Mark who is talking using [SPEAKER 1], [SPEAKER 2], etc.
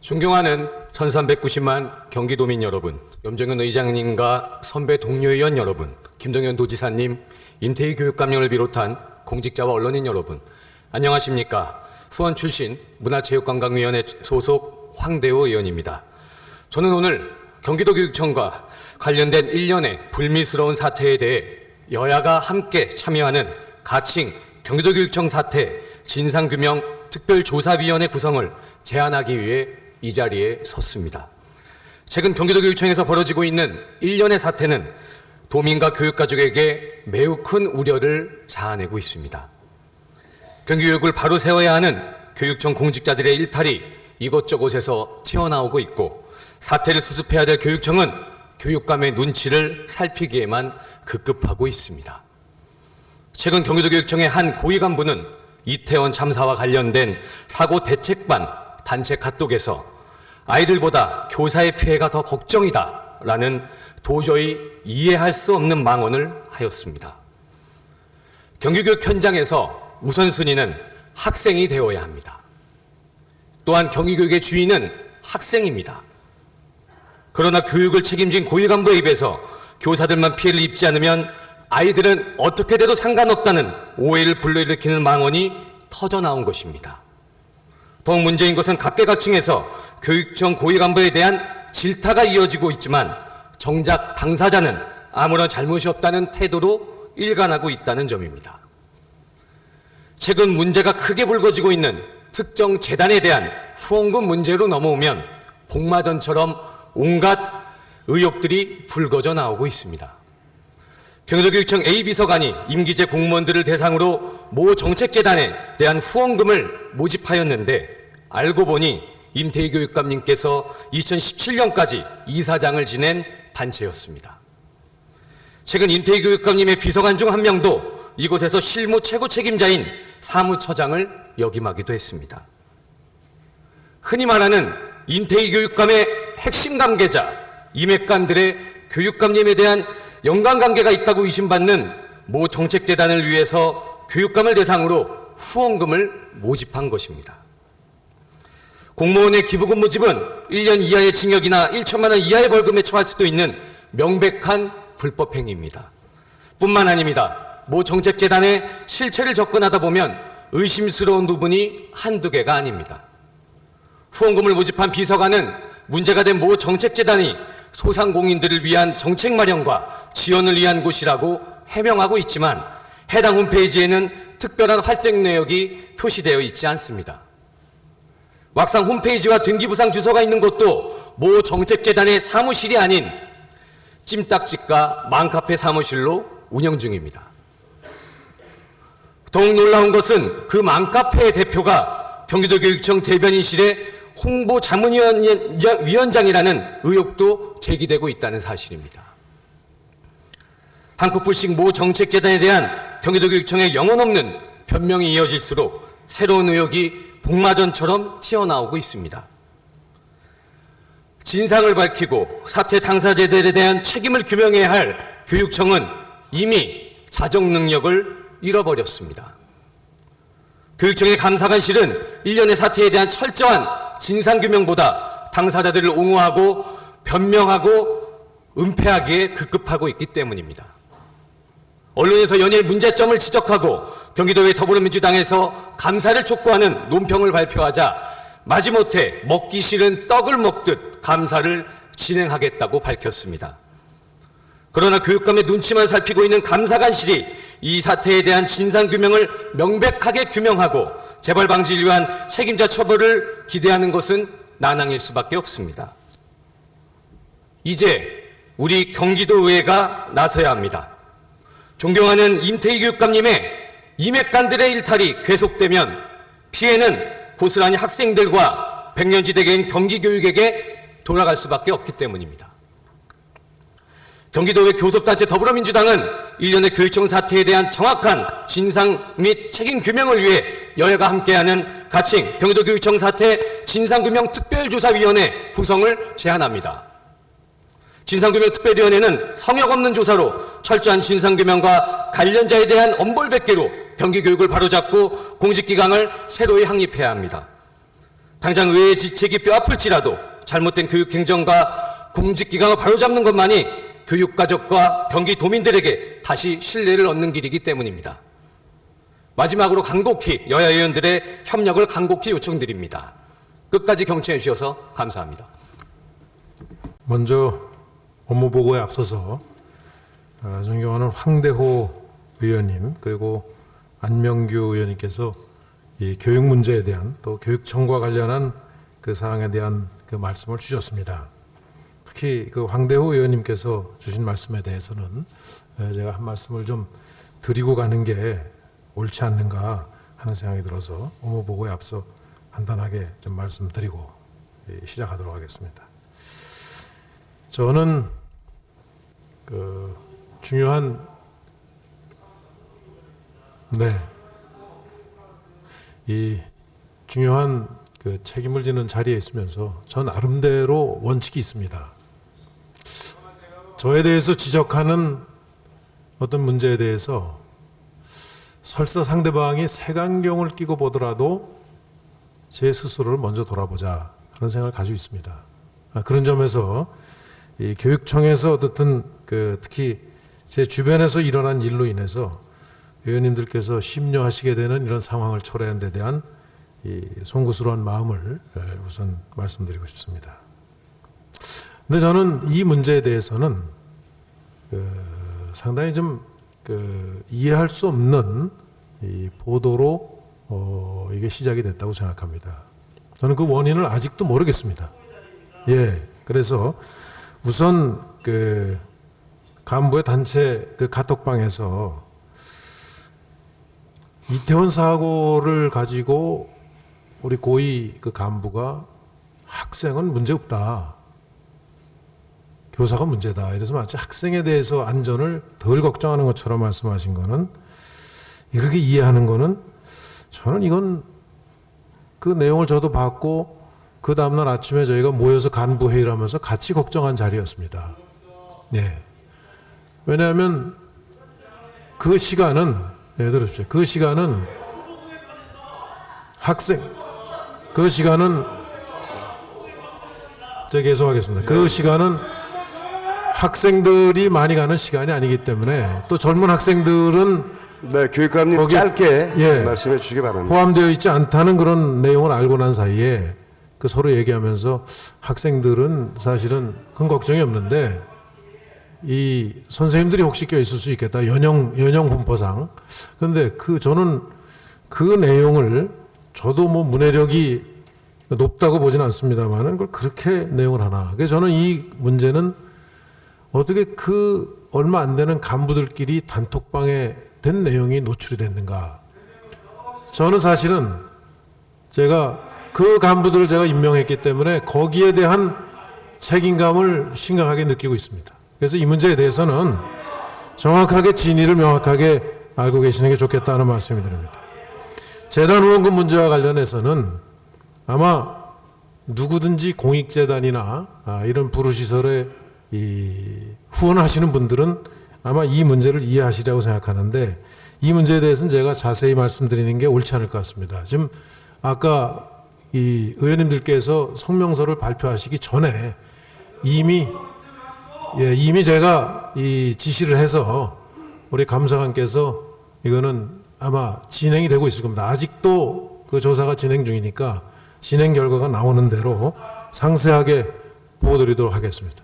[SPEAKER 1] 존경하는 1390만 경기도민 여러분, 염정현 의장님과 선배 동료의원 여러분, 김동연 도지사님, 임태희 교육감령을 비롯한 공직자와 언론인 여러분, 안녕하십니까. 수원 출신 문화체육관광위원회 소속 황대호 의원입니다. 저는 오늘 경기도교육청과 관련된 일련의 불미스러운 사태에 대해 여야가 함께 참여하는 가칭 경기도교육청 사태 진상규명 특별조사위원회 구성을 제안하기 위해 이 자리에 섰습니다. 최근 경기도교육청에서 벌어지고 있는 일련의 사태는 도민과 교육가족에게 매우 큰 우려를 자아내고 있습니다. 경기교육을 바로 세워야 하는 교육청 공직자들의 일탈이 이곳저곳에서 튀어나오고 있고 사태를 수습해야 될 교육청은 교육감의 눈치를 살피기에만 급급하고 있습니다. 최근 경기도교육청의 한 고위 간부는 이태원 참사와 관련된 사고 대책반 단체 카톡에서 아이들보다 교사의 피해가 더 걱정이다 라는 도저히 이해할 수 없는 망언을 하였습니다. 경기교육 현장에서 우선순위는 학생이 되어야 합니다. 또한 경기교육의 주인은 학생입니다. 그러나 교육을 책임진 고위 간부의 입에서 교사들만 피해를 입지 않으면 아이들은 어떻게 돼도 상관없다는 오해를 불러일으키는 망언이 터져 나온 것입니다. 더욱 문제인 것은 각계각층에서 교육청 고위 간부에 대한 질타가 이어지고 있지만 정작 당사자는 아무런 잘못이 없다는 태도로 일관하고 있다는 점입니다. 최근 문제가 크게 불거지고 있는 특정 재단에 대한 후원금 문제로 넘어오면 복마전처럼 온갖 의혹들이 불거져 나오고 있습니다. 경기도교육청 A 비서관이 임기제 공무원들을 대상으로 모 정책재단에 대한 후원금을 모집하였는데 알고 보니 임태희 교육감님께서 2017년까지 이사장을 지낸 단체였습니다. 최근 임태희 교육감님의 비서관 중 한 명도 이곳에서 실무 최고 책임자인 사무처장을 역임하기도 했습니다. 흔히 말하는 임태희 교육감의 핵심 관계자 임액관들의 교육감님에 대한 연관관계가 있다고 의심받는 모 정책재단을 위해서 교육감을 대상으로 후원금을 모집한 것입니다. 공무원의 기부금 모집은 1년 이하의 징역이나 1천만 원 이하의 벌금에 처할 수도 있는 명백한 불법 행위입니다. 뿐만 아닙니다. 모 정책재단의 실체를 접근하다 보면 의심스러운 부분이 한두 개가 아닙니다. 후원금을 모집한 비서관은 문제가 된 모 정책재단이 소상공인들을 위한 정책 마련과 지원을 위한 곳이라고 해명하고 있지만 해당 홈페이지에는 특별한 활동 내역이 표시되어 있지 않습니다. 막상 홈페이지와 등기부상 주소가 있는 곳도 모 정책재단의 사무실이 아닌 찜딱집과 맘카페 사무실로 운영 중입니다. 더욱 놀라운 것은 그 맘카페의 대표가 경기도 교육청 대변인실의 홍보 자문위원장이라는 의혹도 제기되고 있다는 사실입니다. 한국풀식 모 정책재단에 대한 경기도 교육청의 영혼 없는 변명이 이어질수록 새로운 의혹이 복마전처럼 튀어나오고 있습니다. 진상을 밝히고 사태 당사자들에 대한 책임을 규명해야 할 교육청은 이미 자정 능력을 잃어버렸습니다. 교육청의 감사관실은 일련의 사태에 대한 철저한 진상규명보다 당사자들을 옹호하고 변명하고 은폐하기에 급급하고 있기 때문입니다. 언론에서 연일 문제점을 지적하고 경기도의 더불어민주당에서 감사를 촉구하는 논평을 발표하자 마지못해 먹기 싫은 떡을 먹듯 감사를 진행하겠다고 밝혔습니다. 그러나 교육감의 눈치만 살피고 있는 감사관실이 이 사태에 대한 진상규명을 명백하게 규명하고 재발 방지를 위한 책임자 처벌을 기대하는 것은 난항일 수밖에 없습니다. 이제 우리 경기도의회가 나서야 합니다. 존경하는 임태희 교육감님의 임액관들의 일탈이 계속되면 피해는 고스란히 학생들과 백년지대계인 경기교육에게 돌아갈 수밖에 없기 때문입니다. 경기도의 교섭단체 더불어민주당은 일련의 교육청 사태에 대한 정확한 진상 및 책임 규명을 위해 여야가 함께하는 가칭 경기도 교육청 사태 진상규명 특별조사위원회 구성을 제안합니다. 진상규명 특별위원회는 성역 없는 조사로 철저한 진상규명과 관련자에 대한 엄벌백계로 경기교육을 바로잡고 공직기강을 새로이 확립해야 합니다. 당장 의회의 직책이 뼈아플지라도 잘못된 교육 행정과 공직 기강을 바로잡는 것만이 교육 가족과 경기 도민들에게 다시 신뢰를 얻는 길이기 때문입니다. 마지막으로 간곡히 여야 의원들의 협력을 간곡히 요청드립니다. 끝까지 경청해 주셔서 감사합니다.
[SPEAKER 2] 먼저 업무 보고에 앞서서 아, 존경하는 황대호 의원님 그리고 안명규 의원님께서 이 교육 문제에 대한 또 교육청과 관련한 그 사항에 대한 그 말씀을 주셨습니다. 특히 그 황대호 의원님께서 주신 말씀에 대해서는 에, 제가 한 말씀을 좀 드리고 가는 게 옳지 않는가 하는 생각이 들어서 업무 보고에 앞서 간단하게 좀 말씀드리고 예, 시작하도록 하겠습니다. 저는 그 중요한 네. 이 중요한 그 책임을 지는 자리에 있으면서 전 나름대로 원칙이 있습니다. 저에 대해서 지적하는 어떤 문제에 대해서 설사 상대방이 색안경을 끼고 보더라도 제 스스로를 먼저 돌아보자 하는 생각을 가지고 있습니다. 아, 그런 점에서 이 교육청에서 어떻든 그 특히 제 주변에서 일어난 일로 인해서 의원님들께서 심려하시게 되는 이런 상황을 초래한 데 대한 이 송구스러운 마음을 에, 우선 말씀드리고 싶습니다. 근데 저는 이 문제에 대해서는 그 상당히 좀 그 이해할 수 없는 이 보도로 어 이게 시작이 됐다고 생각합니다. 저는 그 원인을 아직도 모르겠습니다. 예, 그래서 우선 그 간부의 단체 그 카톡방에서 이태원 사고를 가지고 우리 고위 그 간부가 학생은 문제 없다. 교사가 문제다. 이래서 마치 학생에 대해서 안전을 덜 걱정하는 것처럼 말씀하신 거는 이렇게 이해하는 거는 저는 이건 그 내용을 저도 봤고 그 다음날 아침에 저희가 모여서 간부 회의를 하면서 같이 걱정한 자리였습니다. 예. 왜냐하면 그 시간은 예, 들으십시오. 그 시간은 학생 그 시간은 제가 계속하겠습니다. 그 시간은 학생들이 많이 가는 시간이 아니기 때문에 또 젊은 학생들은
[SPEAKER 3] 네, 교육감님
[SPEAKER 2] 거기-
[SPEAKER 3] 짧게
[SPEAKER 2] 예.
[SPEAKER 3] 말씀해 주시기 바랍니다.
[SPEAKER 2] 포함되어 있지 않다는 그런 내용을 알고 난 사이에 그 서로 얘기하면서 학생들은 사실은 큰 걱정이 없는데 이 선생님들이 혹시 껴 있을 수 있겠다. 연영 연영 분포상. 그런데 그 저는 그 내용을 저도 뭐 문해력이 높다고 보지는 않습니다만은 그걸 그렇게 내용을 하나. 그래서 저는 이 문제는 어떻게 그 얼마 안 되는 간부들끼리 단톡방에 된 내용이 노출이 됐는가. 저는 사실은 제가 그 간부들을 제가 임명했기 때문에 거기에 대한 책임감을 심각하게 느끼고 있습니다. 그래서 이 문제에 대해서는 정확하게 진위를 명확하게 알고 계시는 게 좋겠다는 말씀이 드립니다. 재단 후원금 문제와 관련해서는 아마 누구든지 공익재단이나 아, 이런 부르시설에 이 후원하시는 분들은 아마 이 문제를 이해하시리라고 생각하는데 이 문제에 대해서는 제가 자세히 말씀드리는 게 옳지 않을 것 같습니다. 지금 아까 이 의원님들께서 성명서를 발표하시기 전에 이미 예, 이미 제가 이 지시를 해서 우리 감사관께서 이거는 아마 진행이 되고 있을 겁니다. 아직도 그 조사가 진행 중이니까 진행 결과가 나오는 대로 상세하게 보여드리도록 하겠습니다.